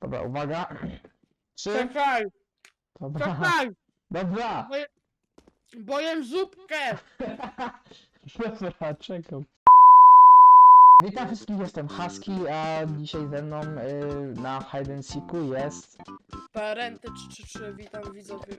Dobra, uwaga. Trzy. Czekaj, Dobra. czekaj! Dobra. Bo, je- bo jem zupkę! Dobra, czekam. Witam wszystkich, jestem Husky, a dzisiaj ze mną y, na Hide and Seeku jest... Parenty 333, witam widzowie.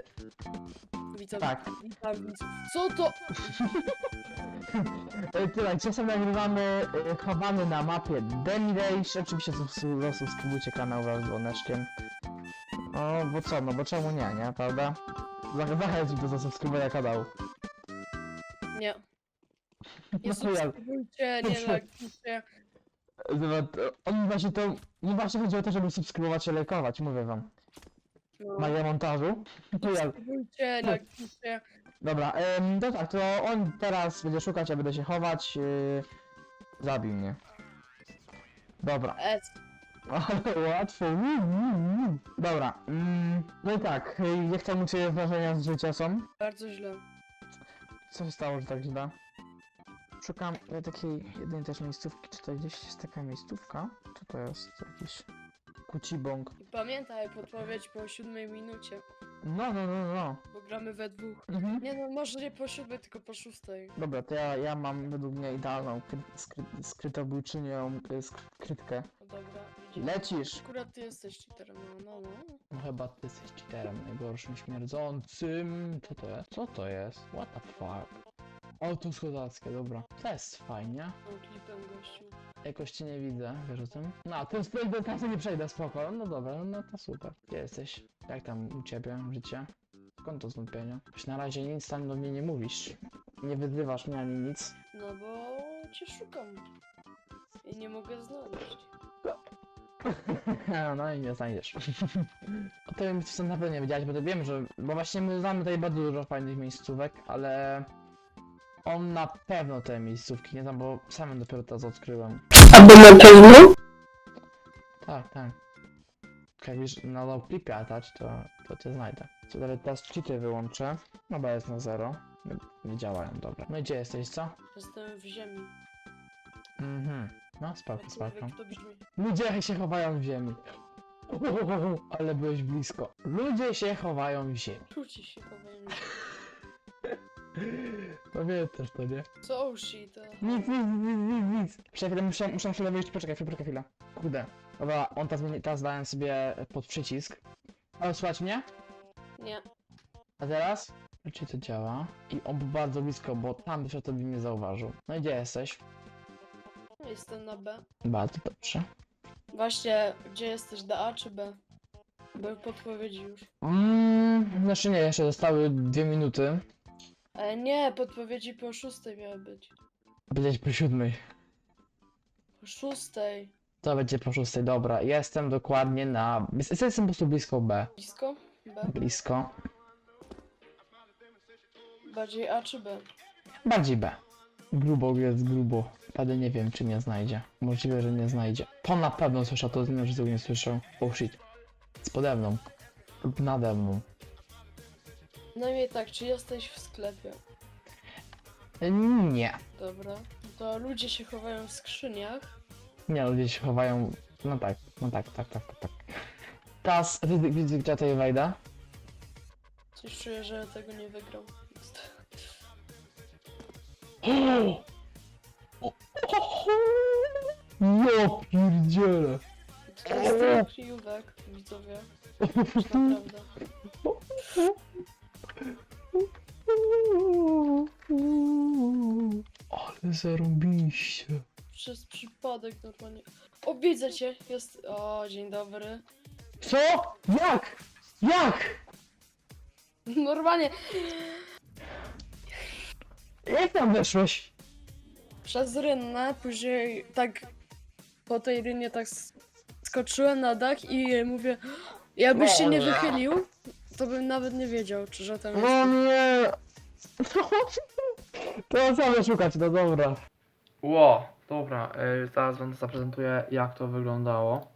Witam, Tak. witam widzów. Co to? Y, Tyle, czasem nagrywamy y, chowany na mapie Demidage. Oczywiście subs- zasubskrybujcie kanał wraz z dzwoneczkiem. No, bo co, no bo czemu nie, nie, prawda? Zach- Zachęcić do zasubskrybowania kanału. Nie. No Nie ja- subskrybujcie, nie lajkujcie. Zobacz, On właśnie to... Nie właśnie chodzi o to, żeby subskrybować i lajkować, mówię wam. No. Magia montażu. Ja... Subskrybujcie, lajkujcie. Dobra, em, to tak, to on teraz będzie szukać, ja będę się chować. Yy, zabił mnie. Dobra, S. ale łatwo. mm, mm, mm. Dobra, mm, no i tak, y, jak tam u Ciebie wrażenia z życia są? Bardzo źle. Co się stało, że tak źle? Szukam ja takiej jednej też miejscówki. Czy to gdzieś jest taka miejscówka? Co to jest? Jakiś kucibąk. I pamiętaj, podpowiedź po siódmej minucie, No, no, no, no. bo gramy we dwóch. Mhm. Nie no, może nie po siódmej, tylko po szóstej. Dobra, to ja, ja mam według mnie idealną kry, skry, skrytobójczynią y, skrytkę. No dobra, widzisz. Lecisz! Akurat ty jesteś cheaterem, no, no, no. No chyba ty jesteś cheaterem najgorszym, śmierdzącym. Co to jest? Co to jest? What the fuck? O, tu schodackie, dobra. To jest fajnie. Tą klipem gościu. Jakoś cię nie widzę, wiesz o tym? No, jest do kasy nie przejdę, spoko. No dobra, no to super. Gdzie jesteś? Jak tam u ciebie życie? Skąd to zwątpienie? Już na razie nic tam do mnie nie mówisz. Nie wyzywasz mnie ani nic. No bo cię szukam. I nie mogę znaleźć. no i nie znajdziesz. o tym co na pewno nie wiedziałeś, bo to wiem, że... Bo właśnie my znamy tutaj bardzo dużo fajnych miejscówek, ale... On na pewno te miejscówki nie znam, bo sam dopiero teraz odkryłem. Albo na pewno? Tak, tak. Jak już nadał klipie atać, to, to cię znajdę. Co nawet teraz cheaty wyłączę. No bo jest na zero. Nie, nie działają, dobra. No i gdzie jesteś, co? Jestem w ziemi. Mhm. No, spoko, spoko. Ludzie się chowają w ziemi. Ale byłeś blisko. Ludzie się chowają w ziemi. Czuci się chowają. Pamiętasz to, nie? Co shit? Nic, nic, nic, nic, nic. Przecież muszę, muszę chwilę wyjść, poczekaj, poczekaj chwilę. Kurde. Dobra, on teraz, teraz dałem sobie pod przycisk. Ale słuchać mnie? Nie. A teraz? Czy to działa? I on był bardzo blisko, bo tam by to by mnie zauważył. No i gdzie jesteś? Jestem na B. Bardzo dobrze. Właśnie, gdzie jesteś? Na A czy B? Były podpowiedzi już. Mmm, znaczy nie, jeszcze zostały dwie minuty. Ale nie, podpowiedzi po szóstej miały być. Będzie po siódmej. Po szóstej. To będzie po szóstej, dobra. Jestem dokładnie na... jest- Jestem po prostu blisko B. Blisko? B? Blisko. Bardziej A czy B? Bardziej B. Grubo jest grubo. Wtedy nie wiem, czy mnie znajdzie. Możliwe, że nie znajdzie. To na pewno słyszał, to znaczy, że nie słyszał. Oh shit. Z pode mną. Lub nade mną. No i tak, czy jesteś w sklepie? Nie. Dobra. To ludzie się chowają w skrzyniach. Nie, ludzie się chowają. No tak, no tak, tak, tak, tak. tak. Teraz ryzyk, ryzyk, gdzie tutaj wejdę. Coś czuję, że tego nie wygrał. Ja pierdzielę. To jest ten kryjówek, widzowie. Naprawdę. Ale zarobiście. Przez przypadek normalnie. O, widzę cię! Jest. O, dzień dobry. Co? Jak? Jak? Normalnie Jak tam weszłeś? przez rynnę, później tak po tej rynnie tak s- skoczyłem na dach i mówię, jakbyś się nie wychylił, to bym nawet nie wiedział, czy że tam jest. No nie. To co szukać, no dobra. Ło, dobra, y, zaraz wam zaprezentuję jak to wyglądało.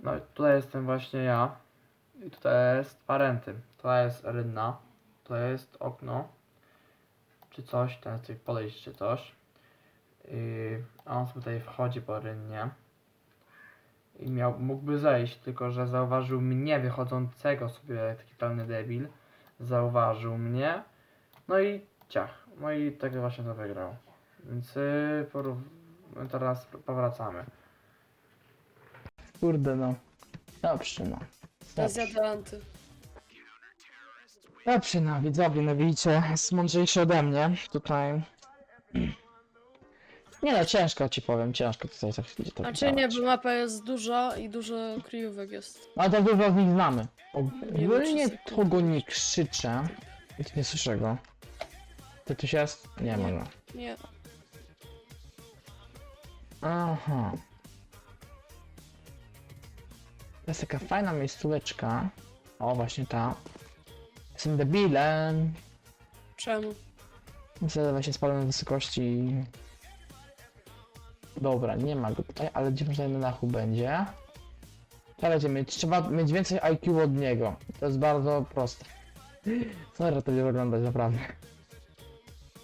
No i tutaj jestem właśnie ja. I tutaj jest parenty. To jest rynna. To jest okno. Czy coś, ten jest podejść czy coś. I a on sobie tutaj wchodzi po rynnie. I miał, mógłby zejść, tylko że zauważył mnie wychodzącego sobie jak taki pełny debil. Zauważył mnie. No i ciach. No i tego właśnie to wygrał. Więc yy, porów... no teraz powracamy. Kurde no. Dobrze no. Ja Dobrze. zjadę anty. Dobrze no, widzowie, no widzicie, jest mądrzejszy ode mnie tutaj. Nie no, ciężko ci powiem, ciężko tutaj chwilę to Znaczy nie, wydawać. bo mapa jest duża i dużo kryjówek jest. No to dużo z nich znamy. Nie Ogólnie wiem, czy nie krzyczę. Nie słyszę go. To tu się jest? Nie ma Nie. go. Nie. Aha. To jest taka fajna miejscóweczka. O, właśnie ta. Jestem debilem. Czemu? Myślę, że właśnie spadłem z wysokości. Dobra, nie ma go tutaj, ale gdzie może na dachu będzie? Będziemy mieć, trzeba mieć więcej IQ od niego. To jest bardzo proste. Sorry, to nie wyglądać naprawdę.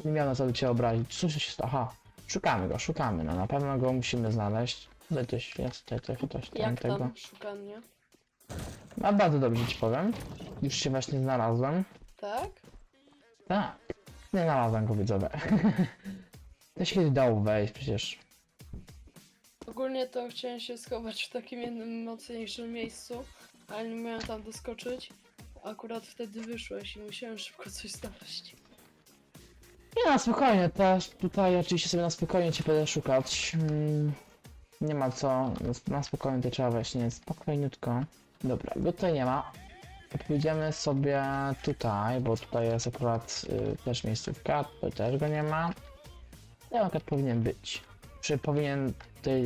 Nie miałem na co cię obrazić. Co się stało? Aha, szukamy go, szukamy. No na pewno go musimy znaleźć. Tutaj coś jest, tutaj coś, coś tam Jak tego. tam szukanie? No bardzo dobrze ci powiem. Już się właśnie znalazłem. Tak? Tak. Nie znalazłem go widzowie. To się kiedyś dało wejść przecież. Ogólnie to chciałem się schować w takim jednym mocniejszym miejscu, ale nie miałem tam doskoczyć. Akurat wtedy wyszłeś i musiałem szybko coś znaleźć. Nie na spokojnie, też tutaj oczywiście sobie na spokojnie cię będę szukać. Mm, nie ma co, na spokojnie to trzeba wejść, nie, spokojniutko. Dobra, go tutaj nie ma. Pójdziemy sobie tutaj, bo tutaj jest akurat y, też miejscówka, tutaj też go nie ma. Nie akurat powinien być. Czy powinien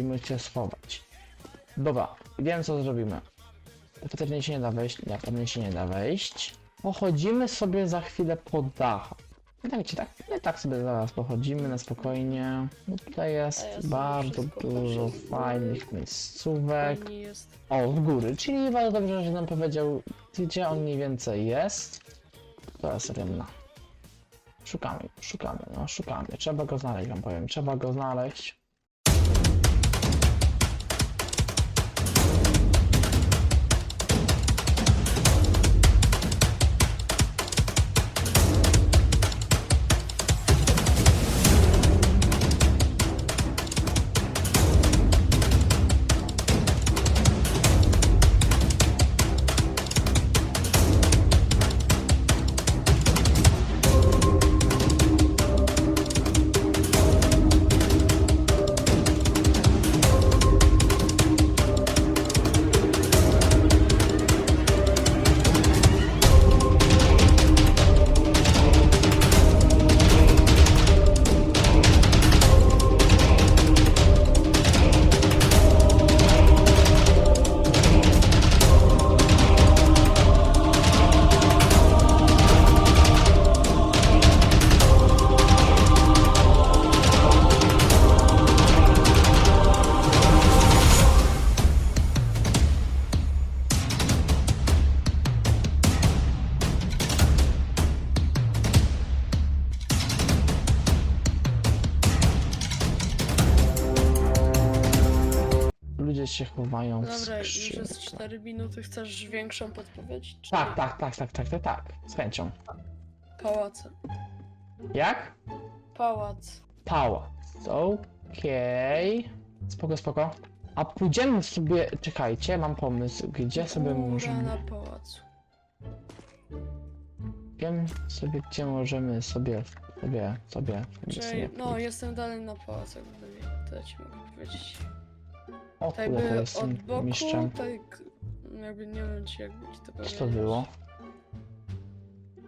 mógł się schować. Dobra, wiem co zrobimy. Faktycznie się nie da wejść, nie się nie da wejść. Pochodzimy sobie za chwilę po dachach. No tak, tak, i tak sobie zaraz pochodzimy na spokojnie. No tutaj jest ja bardzo dużo fajnych miejscówek. O, z góry, czyli bardzo dobrze, że nam powiedział, gdzie on mniej więcej jest. To jest rymna. Szukamy, szukamy, no szukamy. Trzeba go znaleźć, wam powiem. Trzeba go znaleźć. Się chowają w Dobra, już skrzyni. jest 4 minuty, chcesz większą podpowiedź? Czy Tak, tak, tak, tak, tak, tak, tak. Z chęcią. Pałace. Jak? Pałac. Pałac. Okej. Spoko, spoko. A pójdziemy sobie. Czekajcie, mam pomysł. Gdzie sobie Góra możemy. na pałacu. Wiem sobie, gdzie możemy sobie. Sobie, sobie. sobie, Czyli, no, jestem dalej na pałacu, jakby to ci mogę powiedzieć. O Tak kurde, to jakby jest od boku, mistrzem. tak jakby nie wiem jakby ci to Co powiedzieć. to było?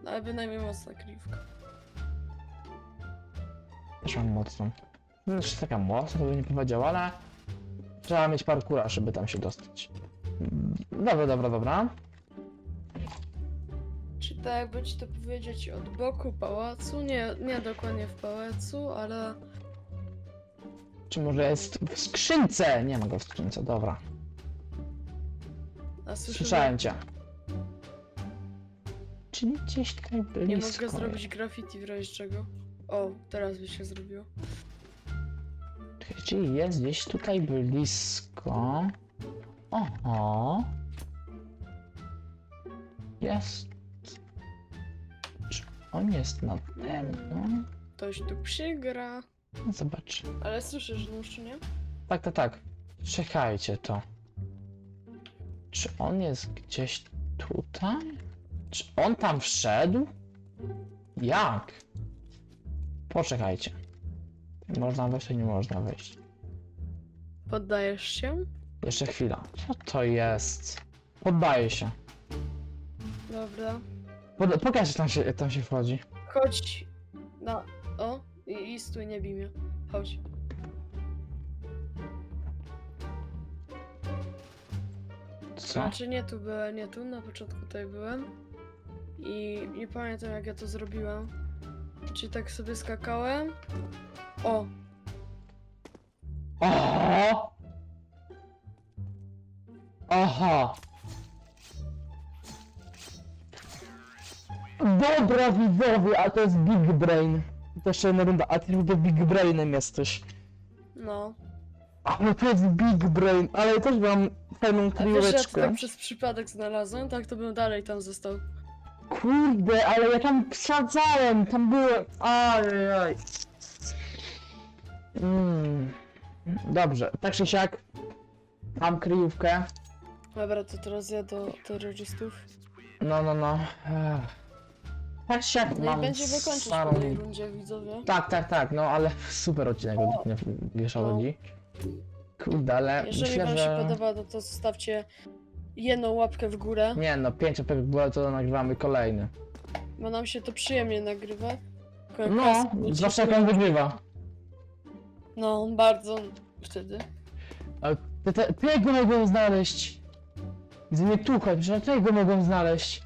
No, Ale bynajmniej mocna kryjówka. Też mam mocną. No, jeszcze taka mocna, to bym nie powiedział, ale. Trzeba mieć parkura, żeby tam się dostać. Mm, Dobra, dobra, dobra. Czy tak jakby ci to powiedzieć od boku pałacu? Nie, nie dokładnie w pałacu, ale Czy może jest w skrzynce? Nie ma go w skrzynce, dobra. a słyszę, Słyszałem cię. Czyli gdzieś tutaj nie blisko. mogę zrobić graffiti w razie czego. O, teraz by się zrobiło. Czyli jest gdzieś tutaj blisko. Oho. Jest. Czy on jest na pewno? Ktoś tu przygra. No Zobacz. Ale słyszysz nóż, nie? Tak, tak, tak. Czekajcie to. Czy on jest gdzieś tutaj? Czy on tam wszedł? Jak? Poczekajcie. Można wejść, czy nie można wejść? Poddajesz się? Jeszcze chwila. Co to jest? Poddaję się. Dobra. Pod pokaż, jak tam się, jak tam się wchodzi. Chodź na... O, i, i stój, nie bij mnie. Chodź. Co? Znaczy nie tu byłem, nie tu, na początku tutaj byłem. I nie pamiętam jak ja to zrobiłem. Czy tak sobie skakałem? O, Oho! Aha! Dobra widzowie, a to jest Big Brain. To jeszcze jedna runda, a ty chyba Big Brainem jesteś. no. Ale to jest Big Brain, ale ja też mam fajną A wiesz, ja to kryjóweczkę. tak przez przypadek znalazłem, tak to bym dalej tam został. Kurde, ale ja tam wsadzałem, tam byłem. Ajajaj. Mm. Dobrze, tak czy siak. Mam kryjówkę. Dobra, to teraz ja do terrorystów. No, no, no. Ech. Tak czy siak No mam i będziemy kończyć starą... po tej rundzie, widzowie. Tak, tak, tak, no ale super odcinek nie wiesz o No. ludzi. Kurde, ale Jeżeli myślę, wam się że... podoba, no to zostawcie jedną łapkę w górę, Nie no, pięć opek było, to nagrywamy kolejny. bo nam się to przyjemnie nagrywa. Tylko No, kas- zwłaszcza jak on wygrywa. No, bardzo wtedy. Ale te, te, tego mogłem znaleźć. Gdy mnie tuchać, że tego mogłem znaleźć.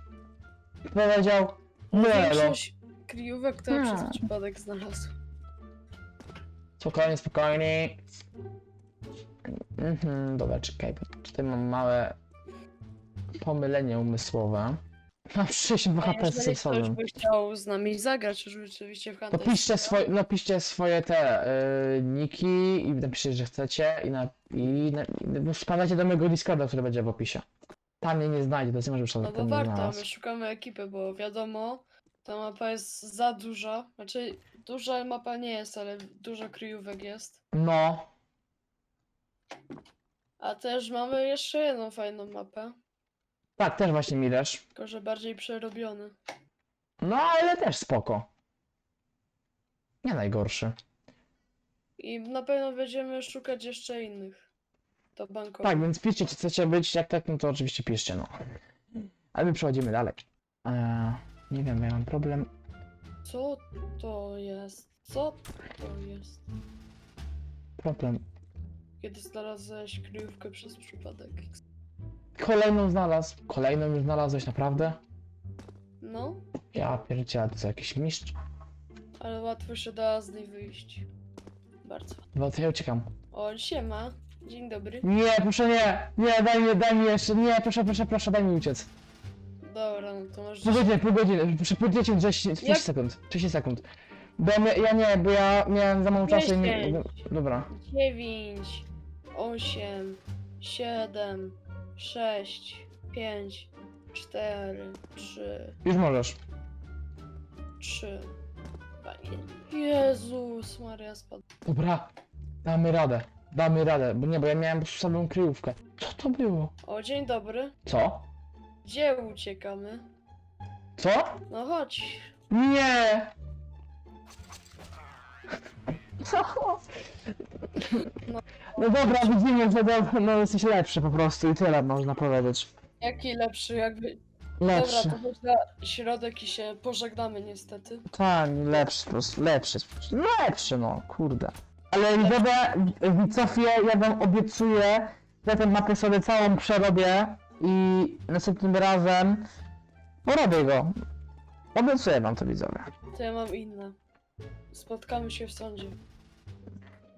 Powiedział. Większość kryjówek to ja przez przypadek znalazłem. Spokojnie, spokojnie. Mhm, dobra, czekaj, bo tutaj mam małe pomylenie umysłowe. Mam 62 A HP z jeżeli ktoś sensowym. by chciał z nami zagrać, rzeczywiście w To Hunter piszcie swoje, no piszcie swoje te y, niki i napiszcie, że chcecie i, na, i, na, i wpadajcie do mojego Discorda, który będzie w opisie. Tam mnie nie znajdzie, to jest może już No bo tam nie warto, znalazł. my szukamy ekipy, bo wiadomo, ta mapa jest za duża. Znaczy, duża mapa nie jest, ale dużo kryjówek jest. No, A też mamy jeszcze jedną fajną mapę, tak, też właśnie mi też. tylko że bardziej przerobiony. No, ale też spoko. Nie najgorszy. I na pewno będziemy szukać jeszcze innych. Tak, więc piszcie, czy chcecie być, jak tak, no to oczywiście piszcie, no. Ale my przechodzimy dalej. Eee, nie wiem, ja mam problem. Co to jest? Co to jest? Problem. Kiedy znalazłeś kryjówkę przez przypadek. Kolejną znalazł. Kolejną już znalazłeś, naprawdę? No, Ja pierdzielę, to jest jakiś mistrz. ale łatwo się da z niej wyjść. Bardzo. Bo to ja uciekam. O, siema. Dzień dobry. Nie, proszę nie! Nie, daj mi, daj mi jeszcze, nie, proszę, proszę, proszę, daj mi uciec. Dobra, no to możesz... Pół godziny, pół godziny, proszę, pół 10, 30 Jak- sekund, 30 sekund. Bo ja, mia- ja nie, bo ja miałem za mało czasu i nie... Dziesięć. Dobra. 9, 8, 7, 6, 5, 4, 3, Już możesz. 3. Panie. Jezus Maria spadł. Dobra, damy radę, damy radę, bo nie, bo ja miałem po samą kryjówkę. Co to było? O, dzień dobry. Co? Gdzie uciekamy? Co? No chodź. Nie! No dobra, widzimy, że do, no jesteś lepszy po prostu i tyle można powiedzieć. Jaki lepszy, jakby... Lepszy. Dobra, to chodź na środek i się pożegnamy niestety. Tak, lepszy po prostu, lepszy. No lepszy, no, kurde. Ale widzowie, widzowie, ja wam obiecuję, że tę mapę sobie całą przerobię i następnym razem porobię go. Obiecuję wam to widzowie. To ja mam inne. Spotkamy się w sądzie.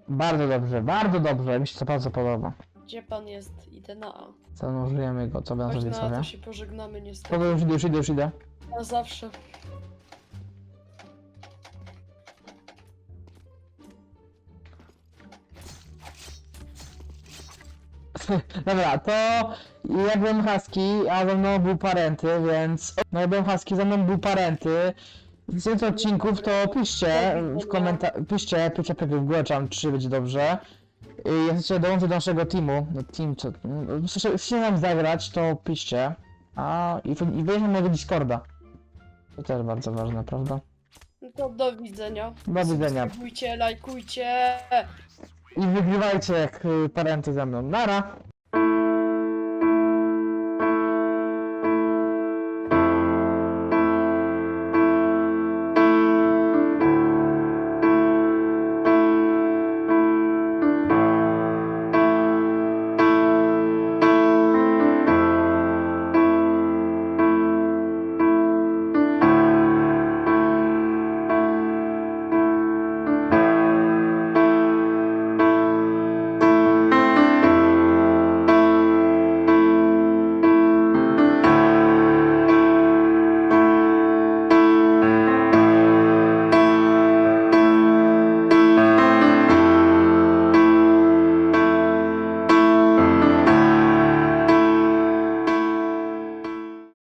Bardzo dobrze, bardzo dobrze, mi się to bardzo podoba. Gdzie pan jest? Idę na A. Go, co będzie Chodź na A, widzowie. to się pożegnamy niestety. To już idę, już idę, już idę. Na zawsze. Dobra, to ja byłem Husky, a ze mną był Parenty, więc... No ja byłem Husky, ze mną był Parenty. Tysiącu odcinków to piszcie w komentarzach, piszcie, piszcie pewnie w górę, czy będzie dobrze. I jak chcecie dołączyć do naszego teamu, no team, co... Chcecie nam zagrać, to piszcie. A, i, i na mojego Discorda. To też bardzo ważne, prawda? No to do widzenia. Do widzenia. Subskrybujcie, lajkujcie. I wygrywajcie jak y, Parenty ze mną. Nara!